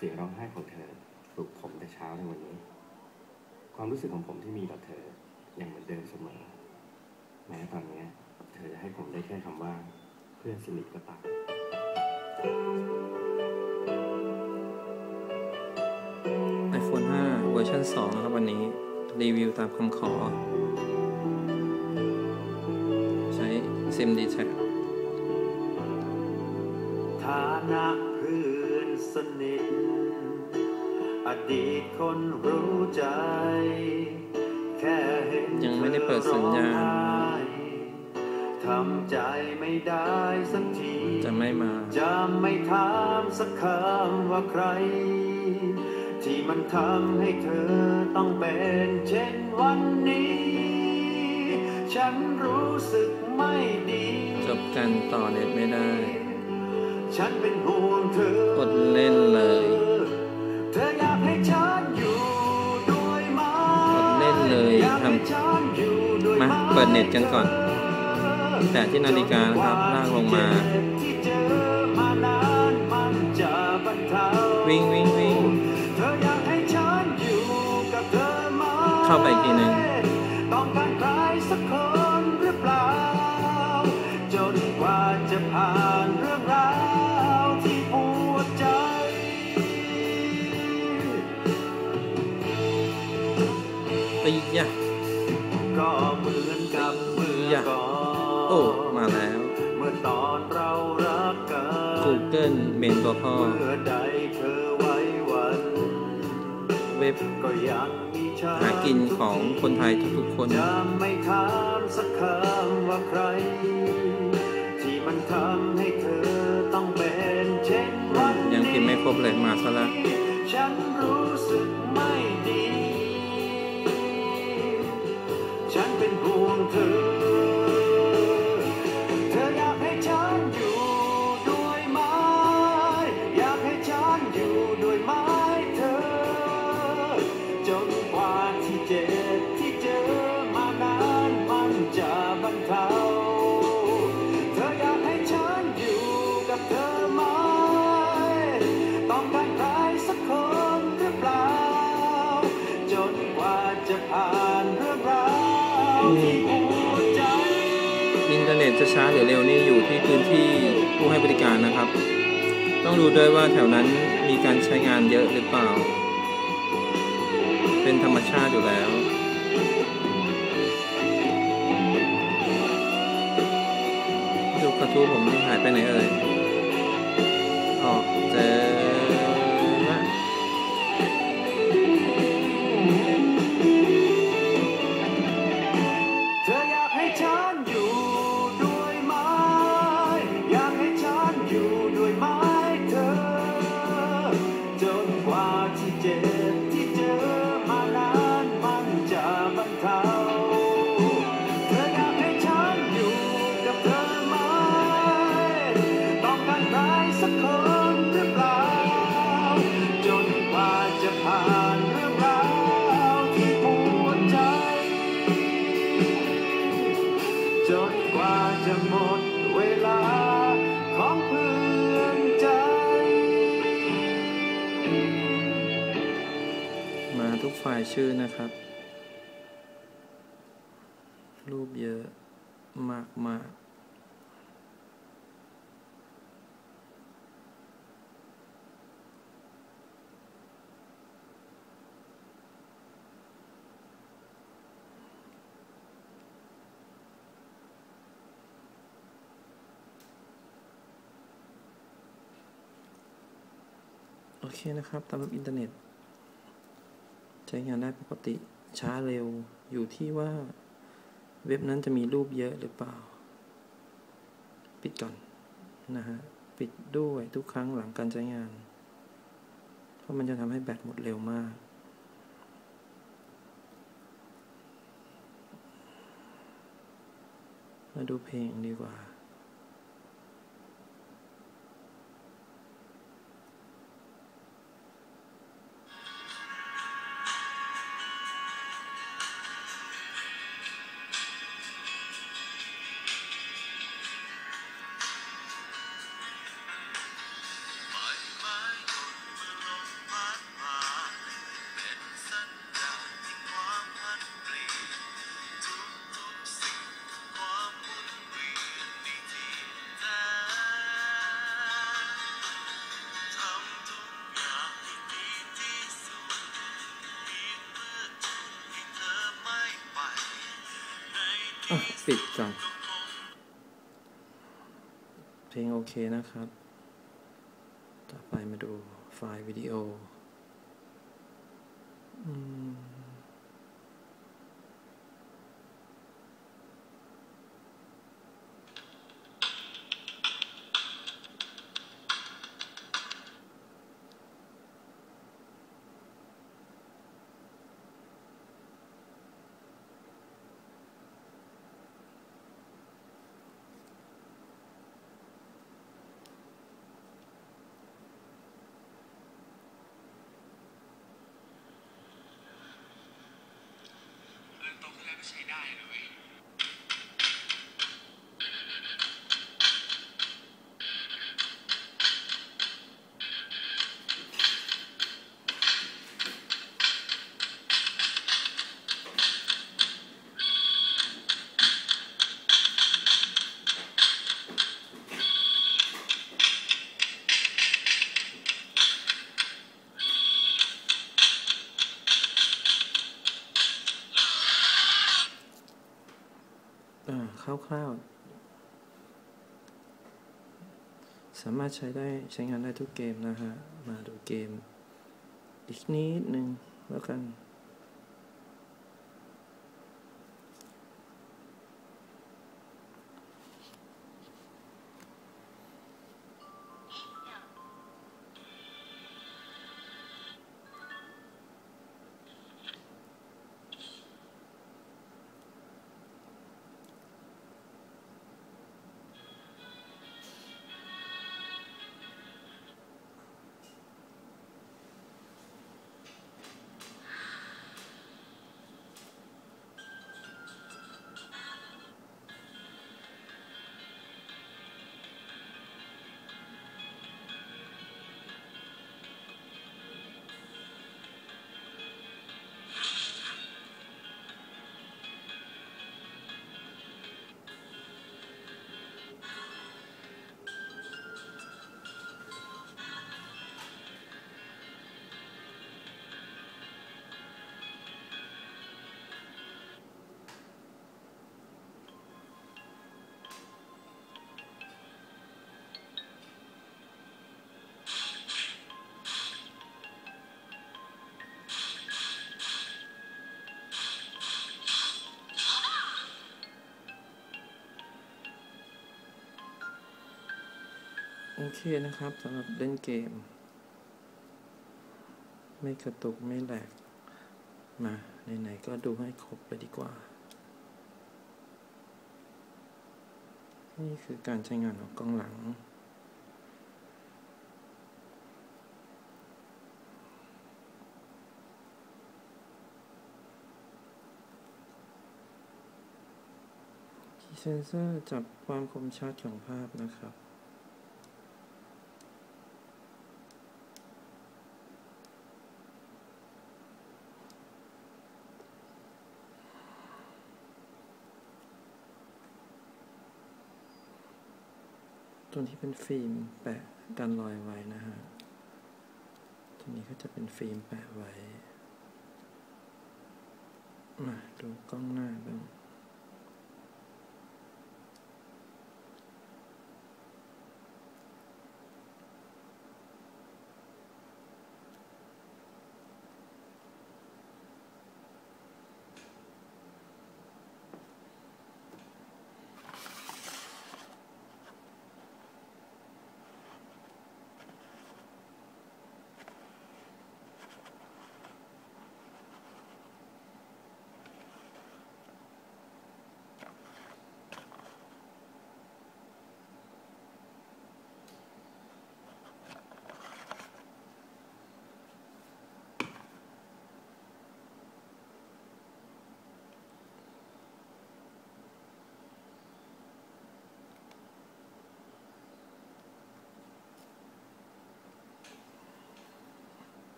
เสียงร้องไห้ของเธอปลุกผมแต่เช้าในวันนี้ ความรู้สึกของผมที่มีต่อเธอยังเหมือนเดิมเสมอ แม้ตอนนี้เธอจะให้ผมได้แค่คำว่า เพื่อนสนิทก็ตาม iPhone 5เวอร์ชัน2 นะครับวันนี้ รีวิวตามคำขอ ใช้ SIM d t a c ฐานะเพื่อน สนิท อดีตคนรู้ใจ แค่เห็นยังไม่ได้เปิดสัญญาณเธอร้องไห้ทำใจไม่ได้สักที จะไม่มา จะไม่ถามสักคำว่าใคร ที่มันทำให้เธอต้องเป็นเช่นวันนี้ ฉันรู้สึกไม่ดี จบกันต่อเน็ตไม่ได้ ฉันเป็นห่วงเธออดเล่นเลย เธออยากให้ฉันอยู่ด้วยไหมอดเล่นเลยอยากทให้ฉันอยู่ด้วยไหมาเปิดเน็ตกันก่อน แต่ที่นาฬิกานะครับลากลงมาที่เจอมานานมันจะบรรเทาวิ่งวิ่งวิ่งเธออยากให้ฉันอยู่กับเธอไหมเข้าไปอีกทีหนึ่งต้อง ไอ้ยะก็เหมือนกับเมื่อก่อนโอ้ มาแล้ว เมื่อตอนเรารักกัน Google เมนตัวพ่อ เมื่อใดเธอไว้วัน เว็บก็ยังมีฉันหากินของคนไทยทุกๆคนจะไม่ถามสักคำว่าใคร ที่มันทำให้เธอต้องเป็นเช่นวันนี้ยังพิมพ์ไม่ครบเลยมาซะละฉันรู้สึกไม่ อินเทอร์เน็ตจะช้าหรือเร็วนี่อยู่ที่พื้นที่ผู้ให้บริการนะครับ ต้องดูด้วยว่าแถวนั้นมีการใช้งานเยอะหรือเปล่า เป็นธรรมชาติอยู่แล้วดูกระทู้ผมหายไปไหนเอ่ย ทุกฝ่ายชื่อนะครับ รูปเยอะมากมากโอเคนะครับ ตามระบบอินเทอร์เน็ต ใช้งานได้ปกติช้าเร็วอยู่ที่ว่าเว็บนั้นจะมีรูปเยอะหรือเปล่า ปิดก่อนนะฮะ ปิดด้วยทุกครั้งหลังการใช้งาน เพราะมันจะทำให้แบตหมดเร็วมากมาดูเพลงดีกว่า ปิดก่อนเพลงโอเคนะครับ ต่อไปมาดูไฟล์วิดีโอ อืม อ่ ร่าวๆ สามารถใช้ได้ใช้งานได้ทุกเกมนะฮะ มาดูเกมอีกนิดหนึ่งแล้วกัน โอเคนะครับสำหรับเล่นเกม ไม่กระตุกไม่แหลก มาไหนๆก็ดูให้ครบไปดีกว่า นี่คือการใช้งานของกล้องหลังกีเซนเซอร์จับความคมชัดของภาพนะครับ ตัวที่เป็นฟิล์มแปะกันรอยไว้นะฮะ ตรงนี้ก็จะเป็นฟิล์มแปะไว้ มาดูกล้องหน้าบ้าง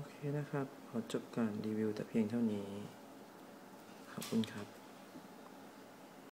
โอเคนะครับ ขอจบการรีวิวแต่เพียงเท่านี้ ขอบคุณครับ